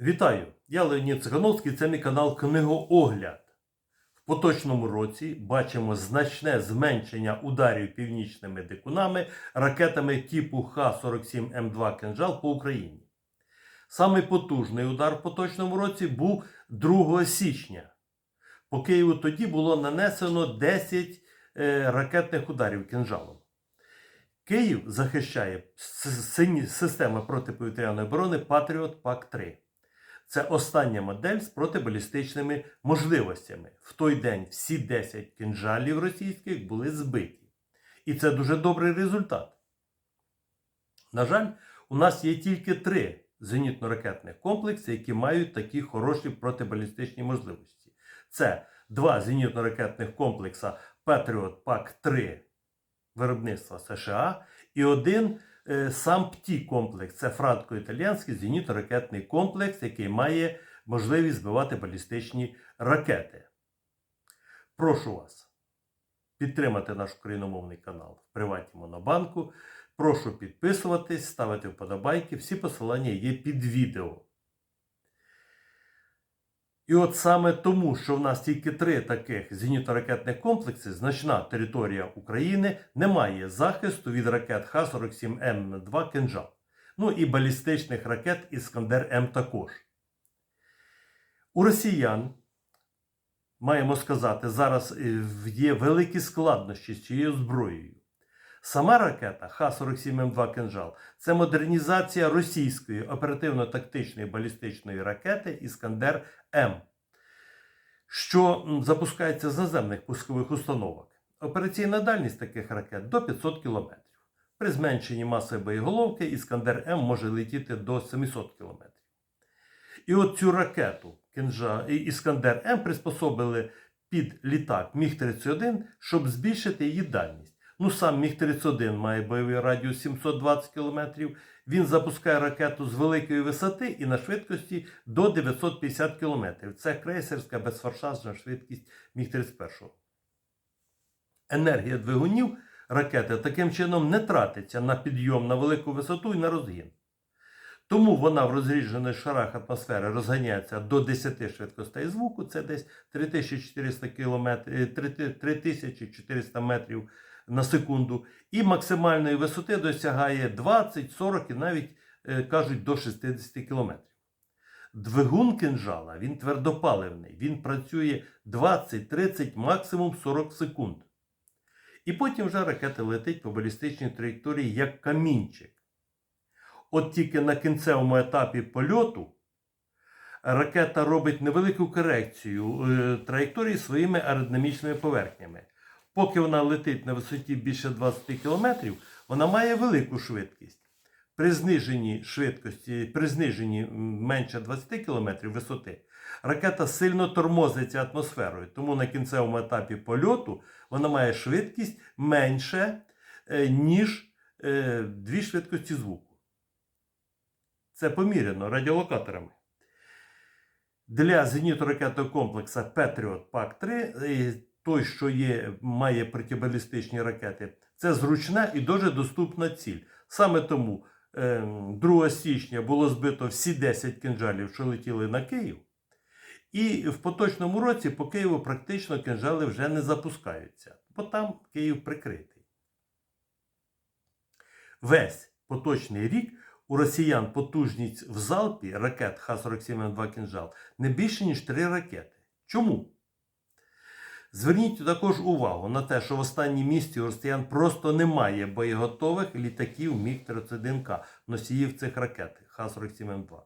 Вітаю! Я Леонід Цихановський, це мій канал Книгоогляд. В поточному році бачимо значне зменшення ударів північними дикунами ракетами типу Х-47М2 «Кинжал» по Україні. Самий потужний удар в поточному році був 2 січня. По Києву тоді було нанесено 10 е, ракетних ударів кинжалом. Київ захищає с- сині- система протиповітряної оборони Патріот ПАК-3. Це остання модель з протибалістичними можливостями. В той день всі 10 кинжалів російських були збиті. І це дуже добрий результат. На жаль, у нас є тільки три зенітно-ракетних комплекси, які мають такі хороші протибалістичні можливості. Це два зенітно-ракетних комплекса Patriot PAC-3 виробництва США і один сам ПТІ комплекс. Це франко-італіянський зенітно-ракетний комплекс, який має можливість збивати балістичні ракети. Прошу вас підтримати наш україномовний канал в Приватні Монобанку. Прошу підписуватись, ставити вподобайки. Всі посилання є під відео. І от саме тому, що в нас тільки три таких зенітно-ракетних комплекси, значна територія України не має захисту від ракет Х-47М2 «Кинжал». Ну і балістичних ракет Іскандер М також. У росіян, маємо сказати, зараз е, є великі складнощі з цією зброєю. Сама ракета Х-47М2 «Кинжал» це модернізація російської оперативно-тактичної балістичної ракети Іскандер М, що запускається з наземних пускових установок. Операційна дальність таких ракет до 500 км. При зменшенні маси боєголовки Іскандер М може летіти до 700 км. І от цю ракету «Кинжа- і- Іскандер М приспособили під літак Міг-31, щоб збільшити її дальність. Ну, сам Міг-31 має бойовий радіус 720 км. Він запускає ракету з великої висоти і на швидкості до 950 км. Це крейсерська безфорсажна швидкість Міг-31. Енергія двигунів ракети таким чином не тратиться на підйом на велику висоту і на розгін. Тому вона в розріджених шарах атмосфери розганяється до 10 швидкостей звуку, це десь 3400 км, 3400 метрів на секунду, і максимальної висоти досягає 20, 40 і навіть е, кажуть до 60 км. Двигун кинжала він твердопаливний, він працює 20, 30, максимум 40 секунд. І потім вже ракета летить по балістичній траєкторії як камінчик. От тільки на кінцевому етапі польоту ракета робить невелику корекцію е, траєкторії своїми аеродинамічними поверхнями. Поки вона летить на висоті більше 20 км, вона має велику швидкість. При зниженні швидкості, при зниженні менше 20 км висоти, ракета сильно тормозиться атмосферою. Тому на кінцевому етапі польоту вона має швидкість менше, е, ніж е, дві швидкості звуку. Це поміряно радіолокаторами. Для зенітно-ракетного комплексу Patriot PAC-3, е, той, що є, має протибалістичні ракети, це зручна і дуже доступна ціль. Саме тому е, 2 січня було збито всі 10 кинжалів, що летіли на Київ. І в поточному році по Києву практично кинжали вже не запускаються, бо там Київ прикритий. Весь поточний рік у росіян потужність в залпі ракет Х-47М2 «Кинжал» не більше, ніж 3 ракети. Чому? Зверніть також увагу на те, що в останній місті у росіян просто немає боєготових літаків Міг-31К, носіїв цих ракет Х-47М2.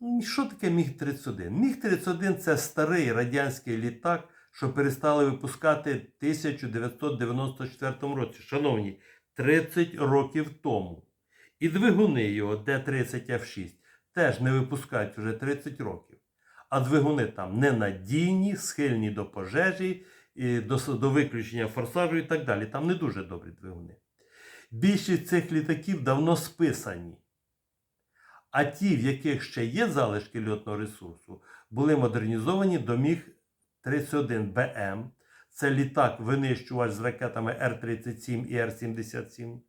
Ну, Що таке Міг-31? Міг-31 це старий радянський літак, що перестали випускати в 1994 році. Шановні, 30 років тому. І двигуни його Д-30Ф6 теж не випускають вже 30 років. А двигуни там ненадійні, схильні до пожежі, до, до виключення форсажу і так далі. Там не дуже добрі двигуни. Більшість цих літаків давно списані. А ті, в яких ще є залишки льотного ресурсу, були модернізовані до Міг-31БМ. Це літак винищувач з ракетами Р-37 і Р-77.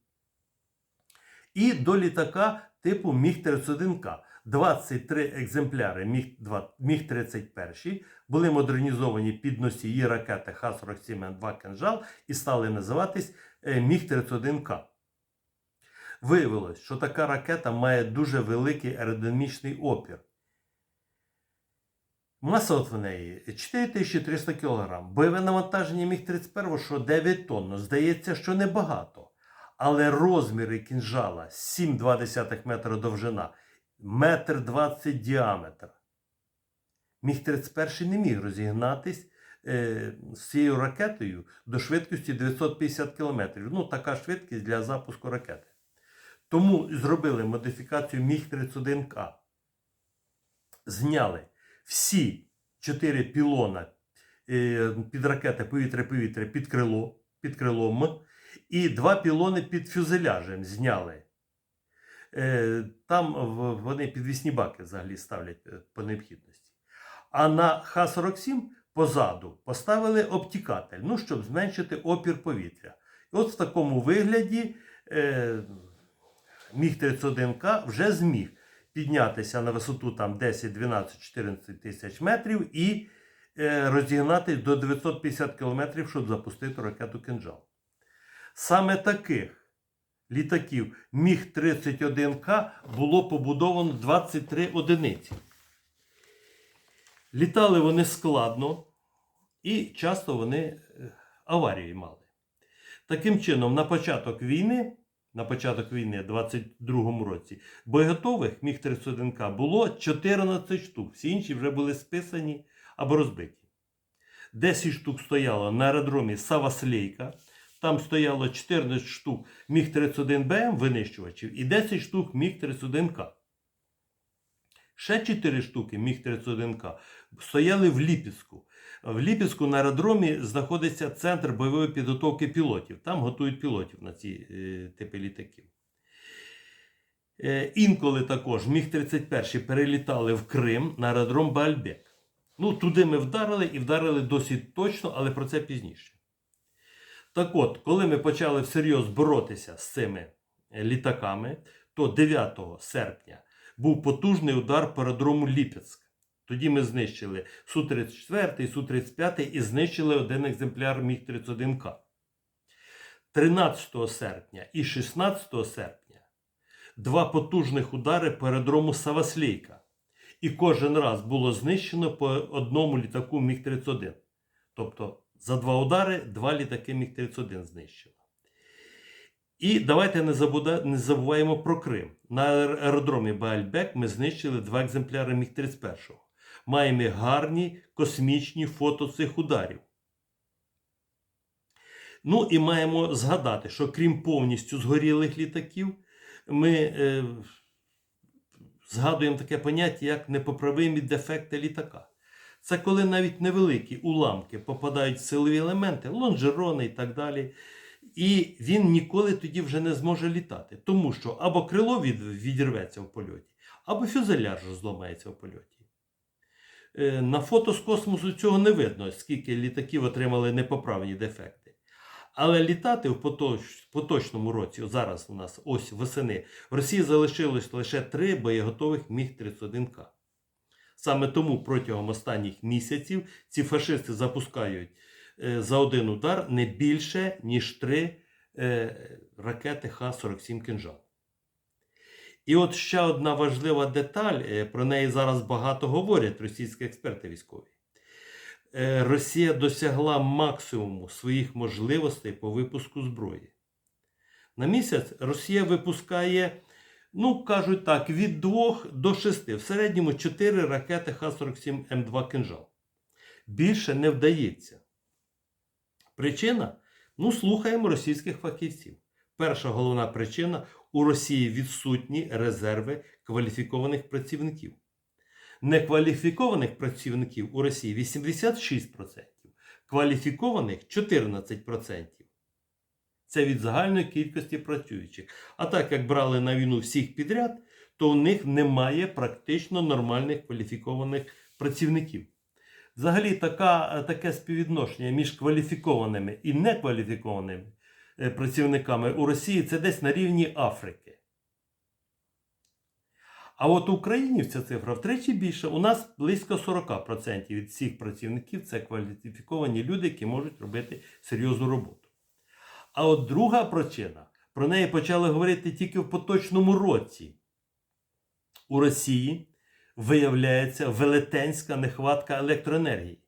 І до літака типу Міг-31К. 23 екземпляри Міг-2 Міг-31 були модернізовані під носії ракети Х-47М2 «Кинжал» і стали називатись е, Міг-31К. Виявилось, що така ракета має дуже великий аеродинамічний опір. Маса от в неї 4300 кг. Бойове навантаження Міг-31, що 9 тонн. Здається, що небагато. Але розміри кінжала 7,2 метра довжина, 1,20 м діаметр. Міг-31 не міг розігнатись е, з цією ракетою до швидкості 950 км. Ну, така швидкість для запуску ракети. Тому зробили модифікацію Міг-31К. Зняли всі чотири пілона е, під ракети повітря-повітря під крило, під крилом, і два пілони під фюзеляжем зняли. Е, Там вони підвісні баки взагалі ставлять е, по необхідності. А на Х-47 позаду поставили обтікатель, ну, щоб зменшити опір повітря. І от в такому вигляді е, Міг-31К вже зміг піднятися на висоту там 10, 12, 14 тисяч метрів і розігнатись до 950 кілометрів, щоб запустити ракету «Кинжал». Саме таких літаків Міг-31К було побудовано 23 одиниці. Літали вони складно і часто вони е, аварії мали. Таким чином, на початок війни, на початок війни, 22-му році, боєготових Міг-31К було 14 штук. Всі інші вже були списані або розбиті. 10 штук стояло на аеродромі Саваслейка. Там стояло 14 штук Міг-31БМ винищувачів і 10 штук Міг-31К. Ще 4 штуки Міг-31К стояли в Ліпецьку. В Ліпецьку на аеродромі знаходиться центр бойової підготовки пілотів. Там готують пілотів на ці е, типи літаків. Е, інколи також Міг-31 перелітали в Крим на аеродром Бальбек. Ну, туди ми вдарили і вдарили досить точно, але про це пізніше. Так от, коли ми почали всерйоз боротися з цими е, літаками, то 9 серпня був потужний удар по аеродрому Ліпецьк. Тоді ми знищили Су-34, Су-35 і знищили один екземпляр Міг-31К. 13 серпня і 16 серпня два потужних удари по аеродрому Саваслейка. І кожен раз було знищено по одному літаку Міг-31. Тобто за два удари два літаки Міг-31 знищено. І давайте не, забуда... не забуваємо про Крим. На аеродромі Баальбек ми знищили два екземпляри Міг-31. Маємо гарні космічні фото цих ударів. Ну і маємо згадати, що крім повністю згорілих літаків, ми е, згадуємо таке поняття, як непоправимі дефекти літака. Це коли навіть невеликі уламки попадають в силові елементи, лонжерони і так далі. І він ніколи тоді вже не зможе літати. Тому що або крило відірветься в польоті, або фюзеляж зламається в польоті. Е, На фото з космосу цього не видно, скільки літаків отримали непоправні дефекти. Але літати в поточному році, зараз у нас ось восени, в Росії залишилось лише три боєготових Міг-31К. Саме тому протягом останніх місяців ці фашисти запускають е, за один удар не більше, ніж три е, ракети Х-47 «Кинжал». І от ще одна важлива деталь, е, про неї зараз багато говорять російські експерти військові. Росія досягла максимуму своїх можливостей по випуску зброї. На місяць Росія випускає, ну кажуть так, від 2 до 6, в середньому 4 ракети Х-47М2 «Кинжал». Більше не вдається. Причина? Ну, слухаємо російських фахівців. Перша головна причина у Росії відсутні резерви кваліфікованих працівників. Некваліфікованих працівників у Росії 86%, кваліфікованих 14%. Це від загальної кількості працюючих. А так як брали на війну всіх підряд, то у них немає практично нормальних кваліфікованих працівників. Взагалі, така, таке співвідношення між кваліфікованими і некваліфікованими е, працівниками у Росії це десь на рівні Африки. А от в Україні ця цифра втричі більша. У нас близько 40% від всіх працівників це кваліфіковані люди, які можуть робити серйозну роботу. А от друга причина, про неї почали говорити тільки в поточному році. У Росії виявляється велетенська нехватка електроенергії.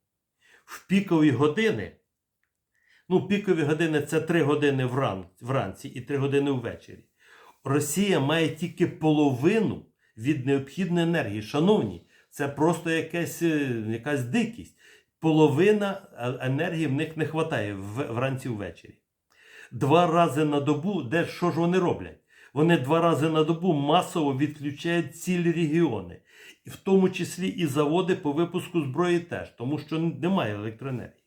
В пікові години, ну, пікові години це 3 години вран, вранці і 3 години ввечері. Росія має тільки половину від необхідної енергії. Шановні, це просто якась, е, якась дикість. Половина е- енергії в них не вистачає вранці ввечері. Два рази на добу, де що ж вони роблять? Вони два рази на добу масово відключають цілі регіони, і в тому числі і заводи по випуску зброї теж, тому що немає електроенергії.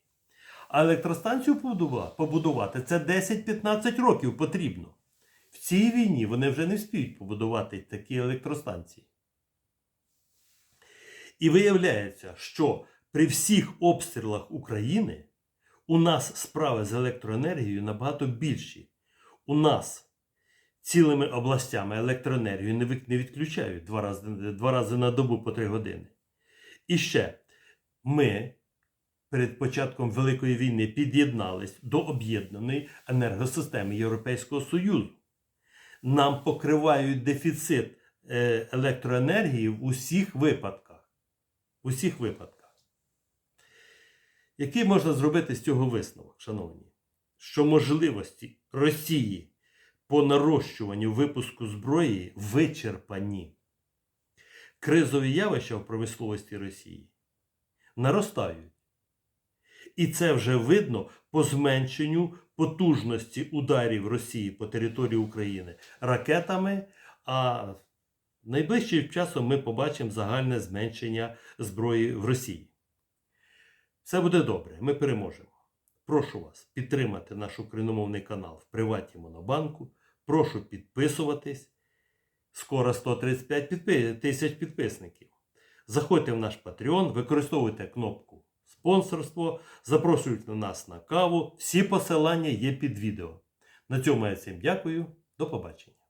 А електростанцію побудува- побудувати це 10-15 років потрібно. В цій війні вони вже не встигнуть побудувати такі електростанції. І виявляється, що при всіх обстрілах України у нас справи з електроенергією набагато більші. У нас цілими областями електроенергію не відключають два рази, два рази на добу по три години. І ще ми перед початком Великої війни під'єднались до об'єднаної енергосистеми Європейського Союзу. Нам покривають дефіцит е, електроенергії в усіх випадках. В усіх випадках. Який можна зробити з цього висновок, шановні? Що можливості Росії по нарощуванню випуску зброї вичерпані. Кризові явища в промисловості Росії наростають. І це вже видно по зменшенню потужності ударів Росії по території України ракетами. А найближчим часом ми побачимо загальне зменшення зброї в Росії. Все буде добре, ми переможемо. Прошу вас підтримати наш україномовний канал в Приваті Монобанку. Прошу підписуватись. Скоро 135 підпи- тисяч підписників. Заходьте в наш Patreon, використовуйте кнопку спонсорство, запрошуйте нас на каву. Всі посилання є під відео. На цьому я всім дякую. До побачення.